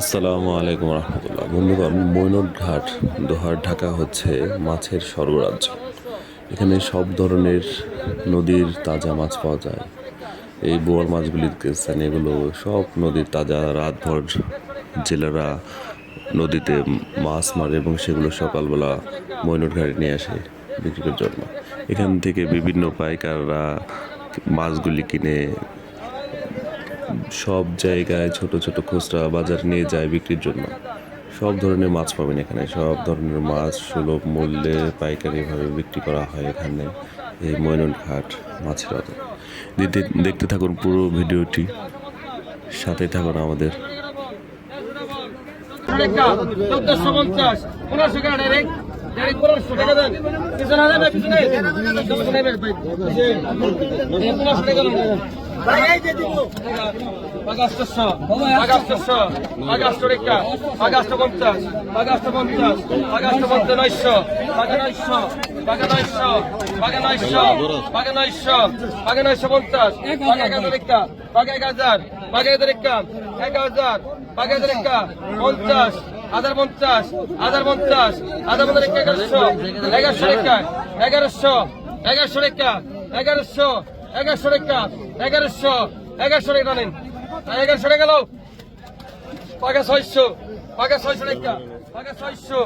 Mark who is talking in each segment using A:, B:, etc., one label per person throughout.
A: আসসালামু আলাইকুম রহমতুল্লাহ। বন্ধুগণ মৈনট ঘাট দোহার ঢাকা হচ্ছে মাছের স্বর্গরাজ্য। এখানে সব ধরনের নদীর তাজা মাছ পাওয়া যায়। এই বোয়াল মাছগুলি দেখছেন এগুলো সব নদীর তাজা। রাতভর জেলেরা নদীতে মাছ মারে এবং সেগুলো সকালবেলা মৈনট ঘাটে নিয়ে আসে বিক্রির জন্য। এখান থেকে বিভিন্ন পাইকাররা মাছগুলি কিনে সব জায়গায় ছোট ছোট খুচরা বাজার নিয়ে যায় বিক্রির জন্য। সব ধরনের মাছ পাবেন এখানে। সব ধরনের মাছ, সুলভ মূল্যে পাইকারিভাবে বিক্রি করা হয় এখানে। এই ময়নন ঘাট মাছের আড়তে দেখতে থাকুন পুরো ভিডিওটি। সাথে থাকুন আমাদের।
B: আগস্টশো আগস্টশো আগস্ট রেখা আগস্ট পঞ্চাশ আগস্ট পঞ্চাশ আগস্ট পঞ্চাশ নয়শো বাগে নয়শো বাগে নয়শো বাগে নয়শো বাগে নয়শো বাগে নয়শো পঞ্চাশ বাগে এক হাজার রেখা এক হাজার বাগে এক রেখা এক হাজার বাগে এক রেখা পঞ্চাশ হাজার পঞ্চাশ হাজার পঞ্চাশ হাজার পঞ্চাশ এগারোশো এগারোশো রেখা এগারোশো এগারোশো রেখা এগারোশো এগারোশো রেখা এগারোশো এগারোশো রেখা নেন। এগারোশো রেখা দাও। পাগে ছয়শো পাগে ছয়শো রেখা পাগে ছয়শো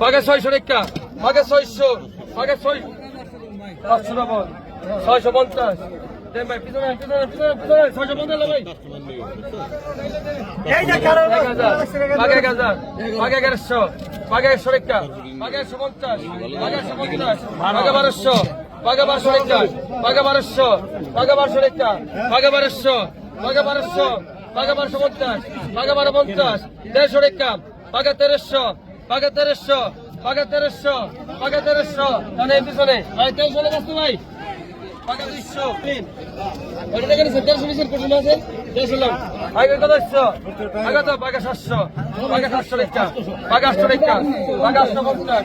B: পাগে ছয়শো রেখা পাগে ছয়শো পাগে ছয় পাঁচশো ডবল ছয়শো পঞ্চাশ। এগারোশো একশো বারোশো। পাগে বারোশো রেখা পাগে বারোশো পাগে বারোশো রেখা পাগে বারোশো পাগে বারোশো পাগে বারোশো পঞ্চাশ পাগে বারো পঞ্চাশ, দেড়শো রেখা পাগে তেরোশো পাগে তেরোশো পাগে তেরোশো পাগে তেরোশো মানে পিছনে। ভাই, তেরোশো লেখা ভাই। পাগে দুইশো, তিন। ওটা দেখেন, দেড়শো বিশের কোটি আছে, দেড়শো লাখ আগে কত একশো আগে তো পাগে সাতশো পাগে সাতশো রেখা পাগে আটশো রেখা পাগে আটশো পঞ্চাশ।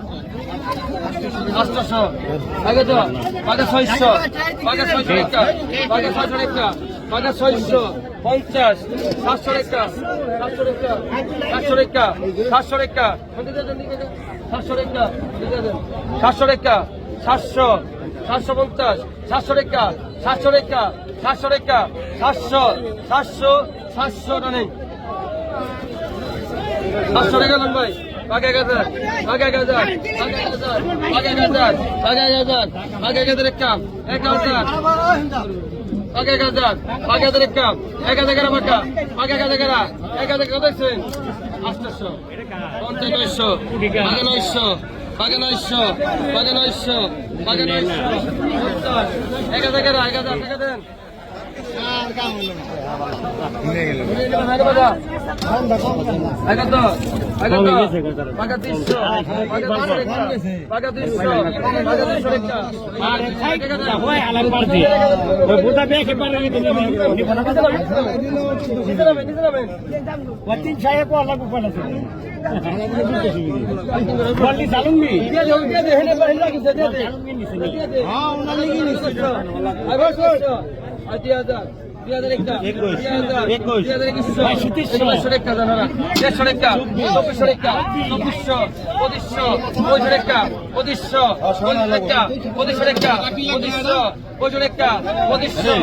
B: আটশোশো আগে তো পাগে ছয়শো পাগে ছয়শো রেখা পাগে ছয়শো রেখা পাগে ছয়শো পঞ্চাশ সাতশো রেখা সাতশো রেখা সাতশো রেখা সাতশো রেখা সাতশো রেখা সাতশো রেখা সাতশো সাতশো পঞ্চাশ সাতশো রেখা সাতশো রেখা সাতশো রেখা সাতশো সাতশো সাতশো নেই সাতশো টাকা ভাই আগে এক হাজার আগে এক হাজার আগে এক হাজার আগে এক আগে এক হাজার আগে এক হাজার এক কাম এক আগে এক হাজার আগে হাজার এক কাম এক হাজার গেরা বাঁকা আগে এক হাজার কত দেখছেন আটশো। পঞ্চাশ এক হাজার টাকা দেন। পাকা তিনশো পাকা তিনশো রেখা পাকা হাজার একটা পঁচিশশো পঁচিশশো পঁচিশশো পঁচিশশো পঁচিশশো পঁচিশশো পঁচিশশো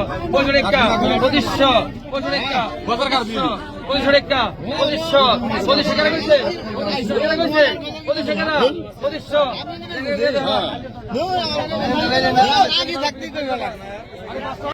B: পঁচিশশো পঁচিশশো পঁচিশশো কেনা করছে পঁচিশশো কেনা করছে পঁচিশশো কেনা পঁচিশশো
C: আগে থাকতে